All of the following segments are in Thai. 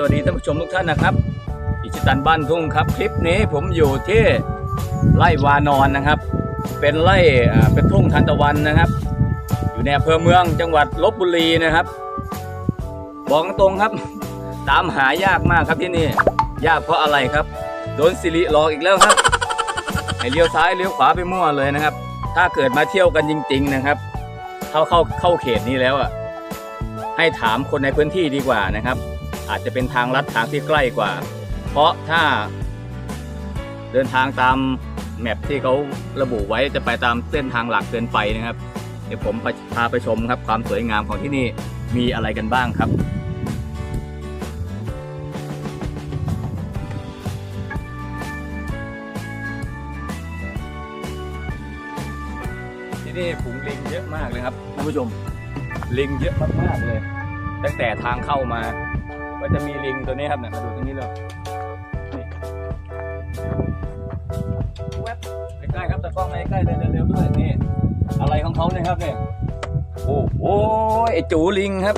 สวัสดีท่านผู้ชมทุกท่านนะครับ อิชิตันบ้านทุ่งครับ คลิปนี้ผมอยู่ที่ไร่วานอนนะครับ เป็นไร่เป็นทุ่งทานตะวันนะครับ อยู่ในอำเภอเมืองจังหวัดลบบุรีนะครับ บอกตรงครับ ตามหายากมากครับที่นี่ ยากเพราะอะไรครับ โดนสิริหลอกอีกแล้วครับให้เลี้ยวซ้ายเลี้ยวขวาไปมั่วเลยนะครับ ถ้าเกิดมาเที่ยวกันจริง ๆนะครับ เข้าเข้าเข้าเขตนี้แล้วอะให้ถามคนในพื้นที่ดีกว่านะครับ อาจจะเป็นทางลัดทางที่ใกล้กว่า เพราะถ้าเดินทางตามแมปที่เขาระบุไว้จะไปตามเส้นทางหลักเกินไปนะครับ เดี๋ยวผมพาไปชมครับความสวยงามของที่นี่มีอะไรกันบ้างครับที่นี่ฝูงลิงเยอะมากเลยครับท่านผู้ชมลิงเยอะมากๆเลย ตั้งแต่ทางเข้ามา ก็จะมีลิงตัวนี้ครับเนี่ยมาดูตรงนี้เลยนี่แวบใกล้ๆครับตะกล้องมาใกล้ๆเลยเร็วๆด้วยนี่อะไรของเขาเนี่ยครับเนี่ยโอ้โหไอจูลิงครับ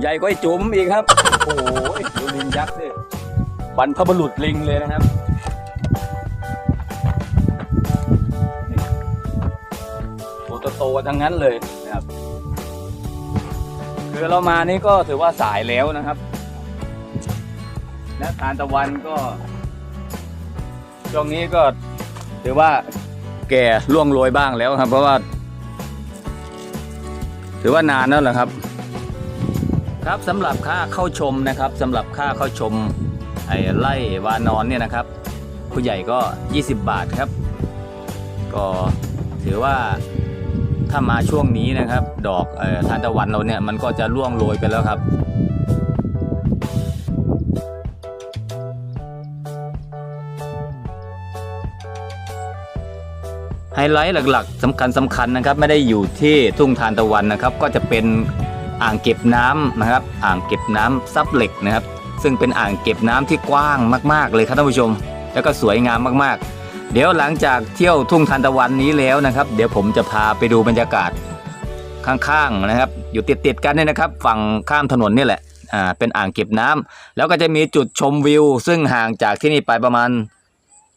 ใหญ่กว่าไอจุ๋มอีกครับ โอ้โหดูลิงยักษ์สิบรรพบุรุษลิงเลยนะครับตัวโตๆทั้งนั้นเลยนะครับ คือเรามานี่ก็ถือว่าสายแล้วนะครับ และทานตะวันก็ช่วงนี้ก็ถือว่าแก่ล่วงโรยบ้างแล้วครับ เพราะว่า ถือว่านานแล้วแหละครับ ครับสำหรับค่าเข้าชมนะครับสำหรับค่าเข้าชมไอ้ไล่วานอนเนี่ยนะครับ ผู้ใหญ่ก็ 20 บาทครับ ก็ถือว่า ถ้ามาช่วงนี้นะครับ ดอกออทานตะวันเราเนี่ยมันก็จะร่วงโรยไปแล้วครับ ไฮไลท์หลักๆสำคัญสำคัญนะครับ ไม่ได้อยู่ที่ทุ่งทานตะวันนะครับ ก็จะเป็นอ่างเก็บน้ำนะครับ อ่างเก็บน้ำซับเหล็กนะครับ ซึ่งเป็นอ่างเก็บน้ำที่กว้างมาก ๆ เลยครับท่านผู้ชม แล้วก็สวยงามมากๆ เดี๋ยวหลังจากเที่ยวทุ่งทานตะวันนี้แล้วนะครับ เดี๋ยวผมจะพาไปดูบรรยากาศข้างๆนะครับ อยู่ติดๆกันเนี่ยนะครับ ฝั่งข้ามถนนนี่แหละอ่าเป็นอ่างเก็บน้ำแล้วก็จะมีจุดชมวิว ซึ่งห่างจากที่นี่ไปประมาณ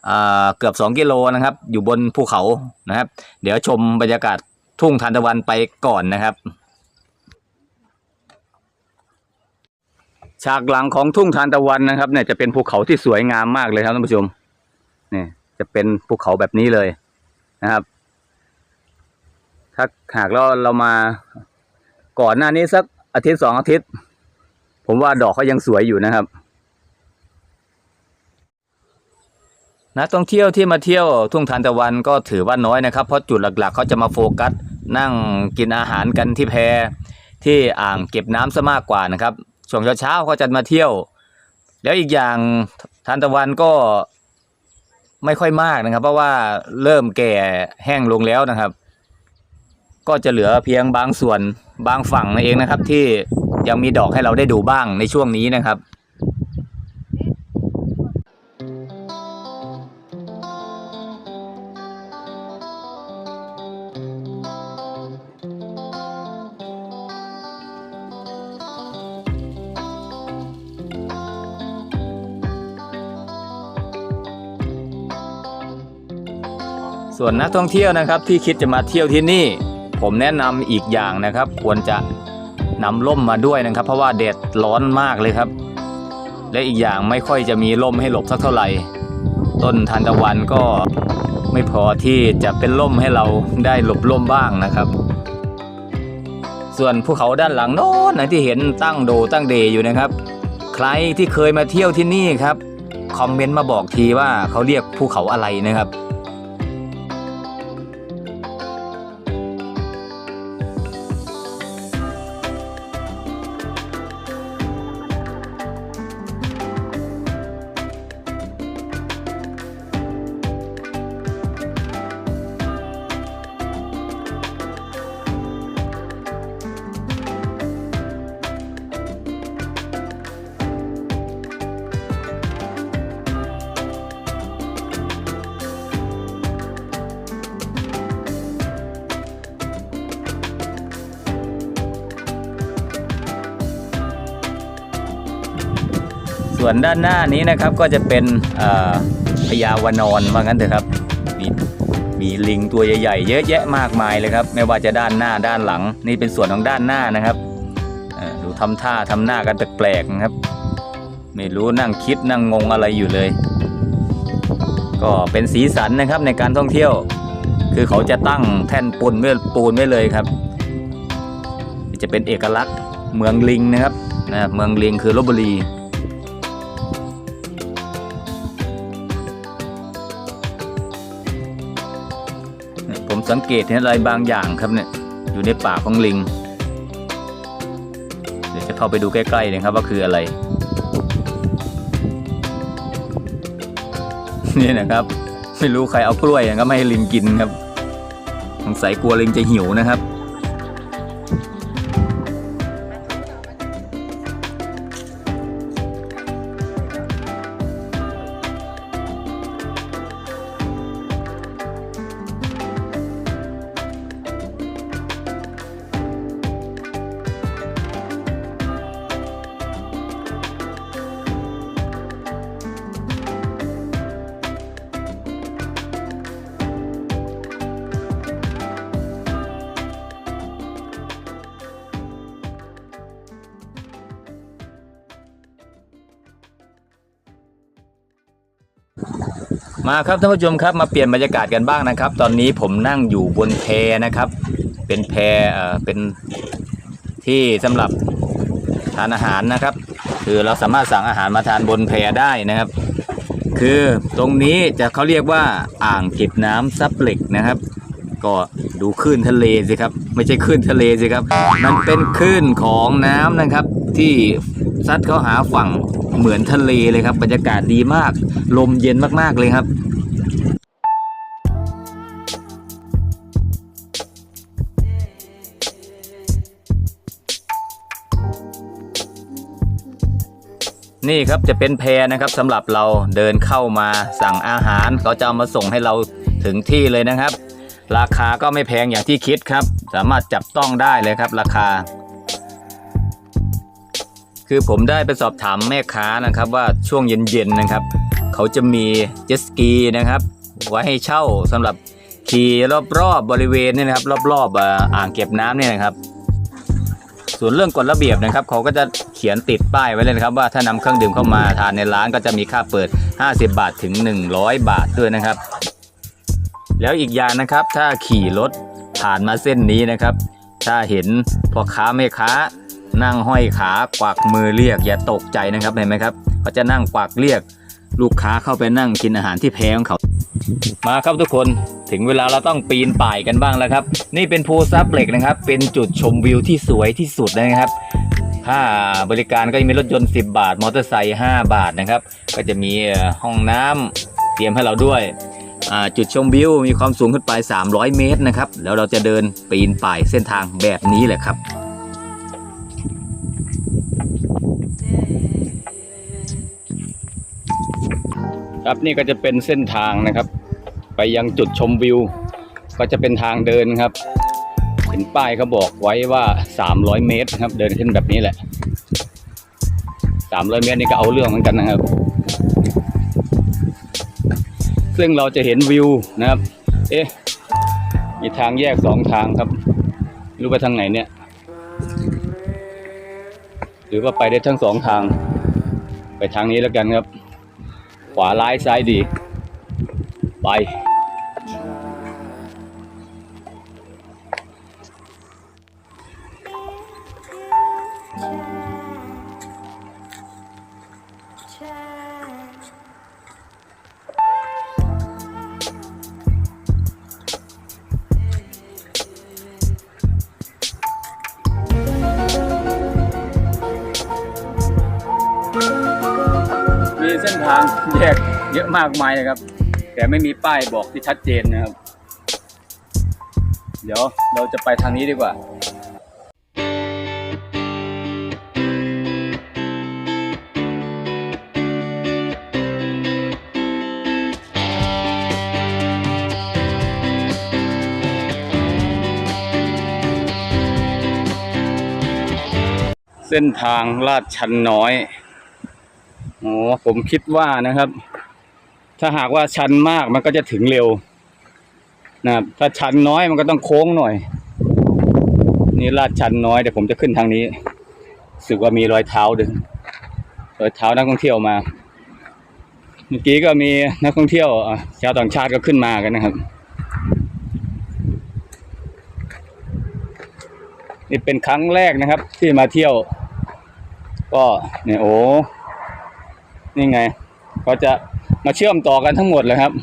อ่าเกือบ 2 กิโลนะครับ อยู่บนภูเขานะครับ เดี๋ยวชมบรรยากาศทุ่งทานตะวันไปก่อนนะครับฉากหลังของทุ่งทานตะวันนะครับเนี่ยจะเป็นภูเขาที่สวยงามมากเลยครับท่านผู้ชม จะเป็นภูเขาแบบนี้เลยนะครับ ถ้าหากเราเรามาก่อนหน้านี้สักอาทิตย์สองอาทิตย์ ผมว่าดอกเขายังสวยอยู่นะครับนักท่องเที่ยวที่มาเที่ยวทุ่งทานตะวันก็ถือว่าน้อยนะครับ เพราะจุดหลักๆ เขาจะมาโฟกัส นั่งกินอาหารกันที่แพที่อ่างเก็บน้ำซะมากกว่านะครับช่วงเช้าๆเขาจะมาเที่ยว แล้วอีกอย่างทานตะวันก็ ไม่ค่อยมากนะครับ เพราะว่าเริ่มแก่แห้งลงแล้วนะครับ ก็จะเหลือเพียงบางส่วนบางฝั่งนั่นเองนะครับ ที่ยังมีดอกให้เราได้ดูบ้างในช่วงนี้นะครับ ส่วนนักท่องเที่ยวนะครับที่คิดจะมาเที่ยวที่นี่ ผมแนะนำอีกอย่างนะครับ ควรจะนำร่มมาด้วยนะครับ เพราะว่าแดดร้อนมากเลยครับ และอีกอย่างไม่ค่อยจะมีร่มให้หลบสักเท่าไหร่ ต้นทานตะวันก็ไม่พอที่จะเป็นร่มให้เราได้หลบร่มบ้างนะครับ ส่วนภูเขาด้านหลังโน้นนะที่เห็นตั้งโดตั้งเดอยู่นะครับ ใครที่เคยมาเที่ยวที่นี่ครับคอมเมนต์มาบอกทีว่าเขาเรียกภูเขาอะไรนะครับ วนด้านหน้านี้นะครับก็จะเป็นพญาวานอนว่างั้นเถอะครับมีมีลิงตัวใหญ่ๆเยอะแยะมากมายเลยครับ ไม่ว่าจะด้านหน้าด้านหลัง นี่เป็นส่วนของด้านหน้านะครับดูทำท่าทำหน้ากันแปลกๆนะครับ ไม่รู้นั่งคิดนั่งงงอะไรอยู่เลย ก็เป็นสีสันนะครับในการท่องเที่ยว คือเขาจะตั้งแท่นปูนไว้ปูนไว้เลยครับ จะเป็นเอกลักษณ์เมืองลิงนะครับนะเมืองลิงคือลบบุรี สังเกตเห็นอะไรบางอย่างครับเนี่ยอยู่ในปากของลิง เดี๋ยวจะเข้าไปดูใกล้ๆนะครับว่าคืออะไรนี่นะครับ ไม่รู้ใครเอากล้วยนะครับไม่ให้ลิงกินครับสงสัยกลัวลิงจะหิวนะครับ มาครับท่านผู้ชมครับมาเปลี่ยนบรรยากาศกันบ้างนะครับ ตอนนี้ผมนั่งอยู่บนแพนะครับ เป็นแพเอ่อเป็นที่สำหรับทานอาหารนะครับ คือเราสามารถสั่งอาหารมาทานบนแพได้นะครับ คือตรงนี้จะเขาเรียกว่าอ่างเก็บน้ำซับเหล็กนะครับ ก็ดูคลื่นทะเลสิครับ ไม่ใช่คลื่นทะเลสิครับ มันเป็นคลื่นของน้ำนะครับ ที่ซัดเข้าหาฝั่ง เหมือนทะเลเลยครับ บรรยากาศดีมาก ลมเย็นมากๆเลยครับนี่ครับจะเป็นแพนะครับสำหรับเราเดินเข้ามาสั่งอาหารเขาจะามาส่งให้เราถึงที่เลยนะครับ ราคาก็ไม่แพงอย่างที่คิดครับ สามารถจับต้องได้เลยครับราคา คือผมได้ไปสอบถามแม่ค้านะครับว่าช่วงเย็นๆนะครับ เขาจะมีเจ็ตสกีนะครับไว้ให้เช่าสำหรับขี่รอบๆบริเวณนี่นะครับ รอบๆอ่าอ่างเก็บน้ำเนี่ยนะครับ ส่วนเรื่องกฎระเบียบนะครับ เขาก็จะเขียนติดป้ายไว้เลยนะครับ ว่าถ้านำเครื่องดื่มเข้ามาทานในร้านก็จะมีค่าเปิด 50 บาทถึง 100 บาทด้วยนะครับ แล้วอีกอย่างนะครับถ้าขี่รถผ่านมาเส้นนี้นะครับ ถ้าเห็นพ่อค้าแม่ค้า นั่งห้อยขากวักมือเรียกอย่าตกใจนะครับเห็นไหมครับเขาจะนั่งกวักเรียกลูกค้าเข้าไปนั่งกินอาหารที่แพของเขา มาครับทุกคนถึงเวลาเราต้องปีนป่ายกันบ้างแล้วครับ นี่เป็นภูซับเหล็กนะครับ เป็นจุดชมวิวที่สวยที่สุดนะครับค่าบริการก็จะมีรถยนต์ 10 บาท มอเตอร์ไซค์5บาทนะครับ ก็จะมีห้องน้ำเตรียมให้เราด้วย จุดชมวิวมีความสูงขึ้นไป 300 เมตรนะครับ แล้วเราจะเดินปีนป่ายเส้นทางแบบนี้แหละครับ ครับนี่ก็จะเป็นเส้นทางนะครับ ไปยังจุดชมวิว ก็จะเป็นทางเดินครับเห็นป้ายเขาบอกไว้ว่า 300 เมตรครับ เดินขึ้นแบบนี้แหละ 300 เมตรนี่ก็เอาเรื่องเหมือนกันนะครับ ซึ่งเราจะเห็นวิวนะครับ เอ๊ะมีทางแยกสองทางครับ รู้ไปทางไหนเนี่ย หรือว่าไปได้ทั้งสองทาง ไปทางนี้แล้วกันครับ ขวาร้ายซ้ายดี ไป ส้นทางแยกเยอะมากมายเลยครับ แต่ไม่มีป้ายบอกที่ชัดเจนนะครับ เดี๋ยวเราจะไปทางนี้ดีกว่าเส้นทางลาดชันน้อย โอ้ผมคิดว่านะครับ ถ้าหากว่าชันมากมันก็จะถึงเร็วนะครับถ้าชันน้อยมันก็ต้องโค้งหน่อย นี่ลาดชันน้อยเดี๋ยวผมจะขึ้นทางนี้สึกว่ามีรอยเท้าดึงรอยเท้านักท่องเที่ยวมา เมื่อกี้ก็มีนักท่องเที่ยวชาวต่างชาติก็ขึ้นมากันนะครับ นี่เป็นครั้งแรกนะครับที่มาเที่ยว ก็เนี่ยโอ้ นี่ไงก็จะมาเชื่อมต่อกันทั้งหมดเลยครับ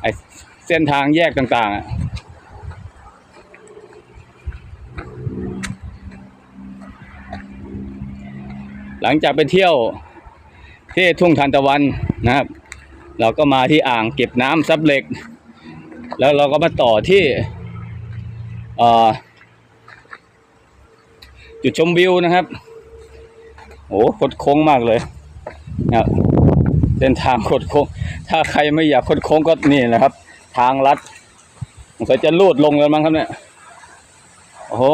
ไอเส้นทางแยกต่างๆอะหลังจากไปเที่ยวที่ทุ่งทานตะวันนะครับ เราก็มาที่อ่างเก็บน้ำซับเหล็ก แล้วเราก็มาต่อที่จุดชมวิวนะครับโอ้คดโค้งมากเลย นะเส้นทางคดโค้ง ถ้าใครไม่อยากคดโค้งก็นี่แหละครับ ทางลัดสงสัยจะลูดลงแล้วมั้งครับเนี่ยโอ้โห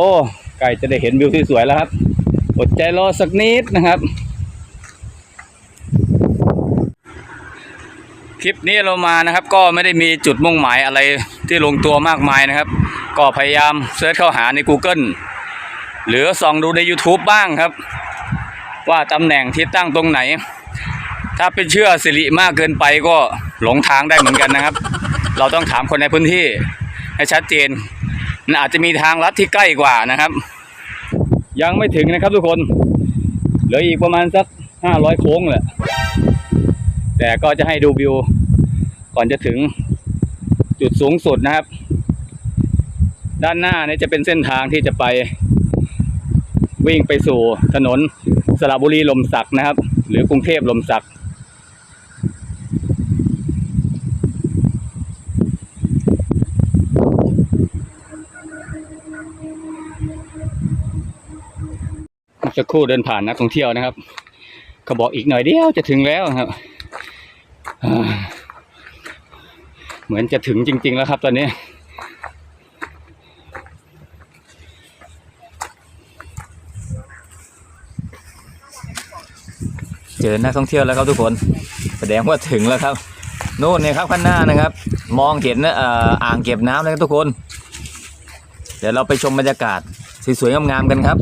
ใกล้จะได้เห็นวิวที่สวยแล้วครับอดใจรอสักนิดนะครับ คลิปนี้เรามานะครับ ก็ไม่ได้มีจุดมุ่งหมายอะไรที่ลงตัวมากมายนะครับ ก็พยายามเสิร์ชเข้าหาใน Google หรือส่องดูใน YouTube บ้างครับ ว่าตำแหน่งที่ตั้งตรงไหน ถ้าเป็นเชื่อสิริมากเกินไปก็หลงทางได้เหมือนกันนะครับ เราต้องถามคนในพื้นที่ให้ชัดเจนมันอาจจะมีทางลัดที่ใกล้กว่านะครับ ยังไม่ถึงนะครับทุกคนเหลืออีกประมาณสักห้าร้อยโค้งแหละแต่ก็จะให้ดูวิว ก่อนจะถึงจุดสูงสุดนะครับ ด้านหน้านี่จะเป็นเส้นทางที่จะไป วิ่งไปสู่ถนนสระบุรีลมสักนะครับ หรือกรุงเทพลมสัก สักครู่เดินผ่านนักท่องเที่ยวนะครับเขาบอกอีกหน่อยเดียวจะถึงแล้วครับเหมือนจะถึงจริง ๆ แล้วครับ ตอนนี้ เจอนักท่องเที่ยวแล้วครับทุกคน แสดงว่าถึงแล้วครับนู่นเนี่ยครับข้างหน้านะครับ มองเห็นอ่ออ่างเก็บน้ำนะครับทุกคน เดี๋ยวเราไปชมบรรยากาศสวยๆงามๆกันครับ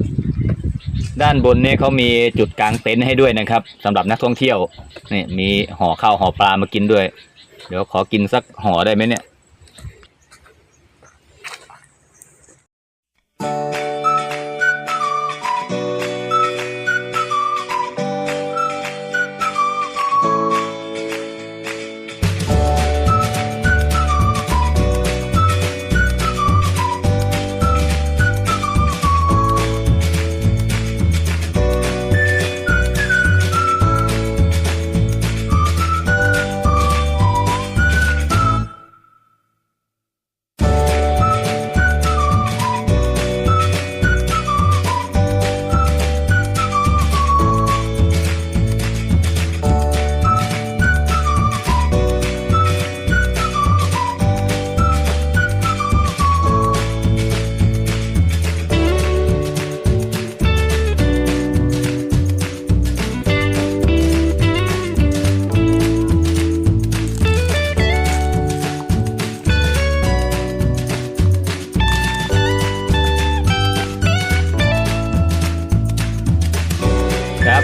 ด้านบนเนี่ยเขามีจุดกางเต็นท์ให้ด้วยนะครับสำหรับนักท่องเที่ยวนี่มีห่อข้าวห่อปลามากินด้วย เดี๋ยวขอกินสักห่อได้ไหมเนี่ย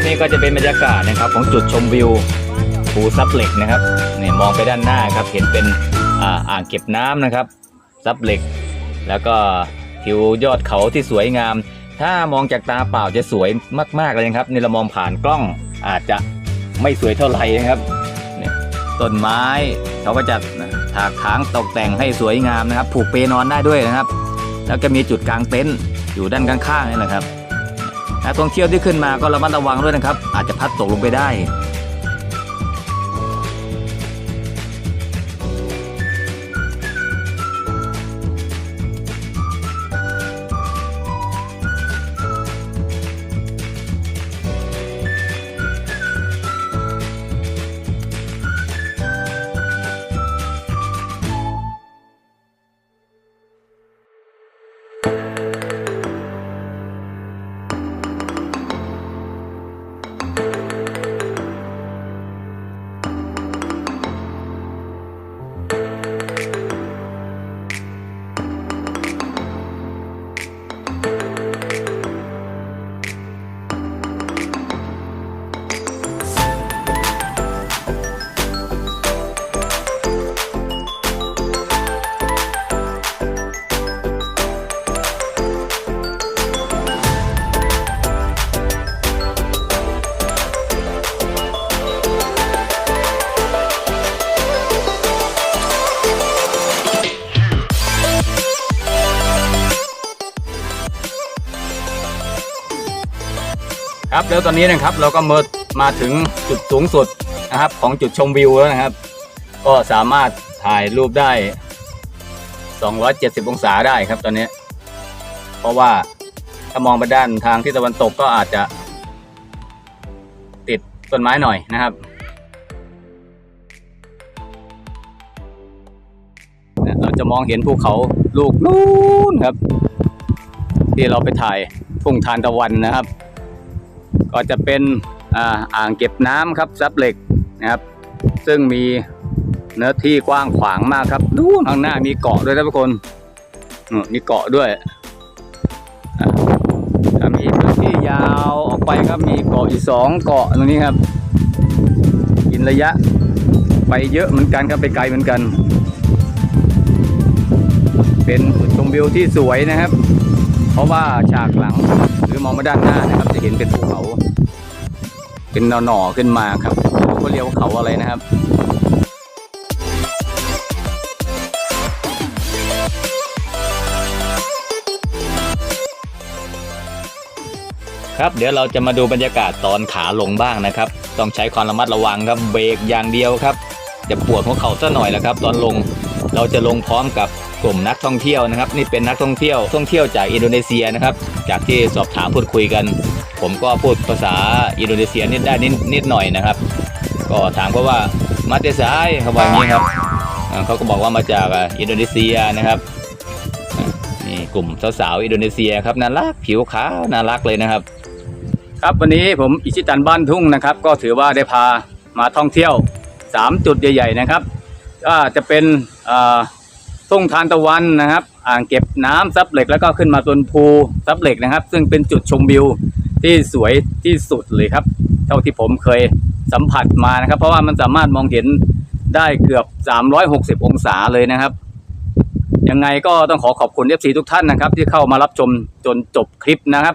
นี่ก็จะเป็นบรรยากาศนะครับของจุดชมวิวภูซับเหล็กนะครับเนี่ยมองไปด้านหน้าครับเห็นเป็นอ่าอ่างเก็บน้ำนะครับซับเหล็ก แล้วก็ทิวยอดเขาที่สวยงาม ถ้ามองจากตาเปล่าจะสวยมาก ๆเลยครับนี่เรามองผ่านกล้องอาจจะไม่สวยเท่าไหร่นะครับเนี่ยต้นไม้เขาก็จะถากถางตกแต่งให้สวยงามนะครับ ผูกเปนอนได้ด้วยนะครับ แล้วก็มีจุดกลางเต็นท์อยู่ด้านข้างๆนี่แหละครับ นักท่องเที่ยวที่ขึ้นมาก็ระมัดระวังด้วยนะครับ อาจจะพัดตกลงไปได้ แล้วตอนนี้นะครับเราก็มามาถึงจุดสูงสุดนะครับ ของจุดชมวิวแล้วนะครับ ก็สามารถถ่ายรูปได้ 270 องศาได้ครับตอนนี้ เพราะว่าถ้ามองไปด้านทางที่ตะวันตกก็อาจจะติดต้นไม้หน่อยนะครับเนี่ยเราจะมองเห็นภูเขาลูกนู้นครับ ที่เราไปถ่ายทุ่งทานตะวันนะครับ ก็จะเป็นอ่างเก็บน้ำครับซับเหล็กนะครับ ซึ่งมีเนื้อที่กว้างขวางมากครับดูข้างหน้ามีเกาะด้วยนะทุกคนนู่นมีเกาะด้วยมีพื้นที่ยาวออกไปครับมีเกาะอีกสองเกาะตรงนี้ครับ กินระยะ ไปเยอะเหมือนกันครับไปไกลเหมือนกัน เป็นชมวิวที่สวยนะครับ เพราะว่าฉากหลังหรือมองมาด้านหน้านะครับ จะเห็นเป็น เป็นหน่อๆขึ้นมาครับเขาเรียกว่าเขาอะไรนะครับครับเดี๋ยวเราจะมาดูบรรยากาศตอนขาลงบ้างนะครับ ต้องใช้ความระมัดระวังครับเบรกอย่างเดียวครับ จะปวดหัวเข่าซะหน่อยแหละครับ ตอนลงเราจะลงพร้อมกับกลุ่มนักท่องเที่ยวนะครับ นี่เป็นนักท่องเที่ยวท่องเที่ยวจากอินโดนีเซียนะครับ จากที่สอบถามพูดคุยกัน ผมก็พูดภาษาอินโดนีเซียนิดได้นิดนิดหน่อยนะครับ ก็ถามเขาว่ามาเตสายเขาบอกอย่างนี้ครับเขาก็บอกว่ามาจากอินโดนีเซียนะครับนี่กลุ่มสาวๆอินโดนีเซียครับน่ารักผิวขาวน่ารักเลยนะครับ ครับวันนี้ผมอิชิตันบ้านทุ่งนะครับ ก็ถือว่าได้พามาท่องเที่ยว 3 จุดใหญ่ๆนะครับก็จะเป็นอ่าทุ่งทานตะวันนะครับ อ่างเก็บน้ำซับเหล็กแล้วก็ขึ้นมาบนภูซับเหล็กนะครับ ซึ่งเป็นจุดชมวิว ที่สวยที่สุดเลยครับ เท่าที่ผมเคยสัมผัสมานะครับ เพราะว่ามันสามารถมองเห็นได้เกือบ 360 องศาเลยนะครับ ยังไงก็ต้องขอขอบคุณ FC ทุกท่านนะครับ ที่เข้ามารับชมจนจบคลิปนะครับ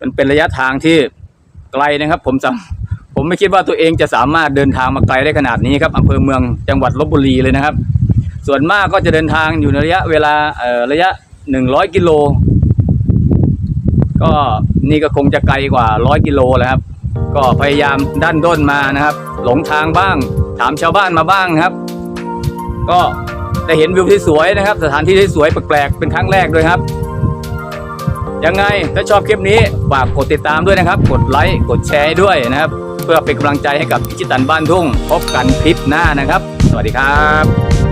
มันเป็นระยะทางที่ไกลนะครับ ผมจำผมไม่คิดว่าตัวเองจะสามารถเดินทางมาไกลได้ขนาดนี้ครับอำเภอเมืองจังหวัดลบบุรีเลยนะครับ ส่วนมากก็จะเดินทางอยู่ในระยะเวลาเอ่อระยะ 100 กิโล ก็นี่ก็คงจะไกลกว่า100กิโลแล้วครับ ก็พยายามดันด้นมานะครับ หลงทางบ้าง ถามชาวบ้านมาบ้างนะครับ ก็ได้เห็นวิวที่สวยนะครับ สถานที่ที่สวยแปลกๆเป็นครั้งแรกด้วยครับ ยังไงถ้าชอบคลิปนี้ฝากกดติดตามด้วยนะครับ กดไลค์กดแชร์ด้วยนะครับ เพื่อเป็นกำลังใจให้กับพิจิตันบ้านทุ่ง พบกันคลิปหน้านะครับ สวัสดีครับ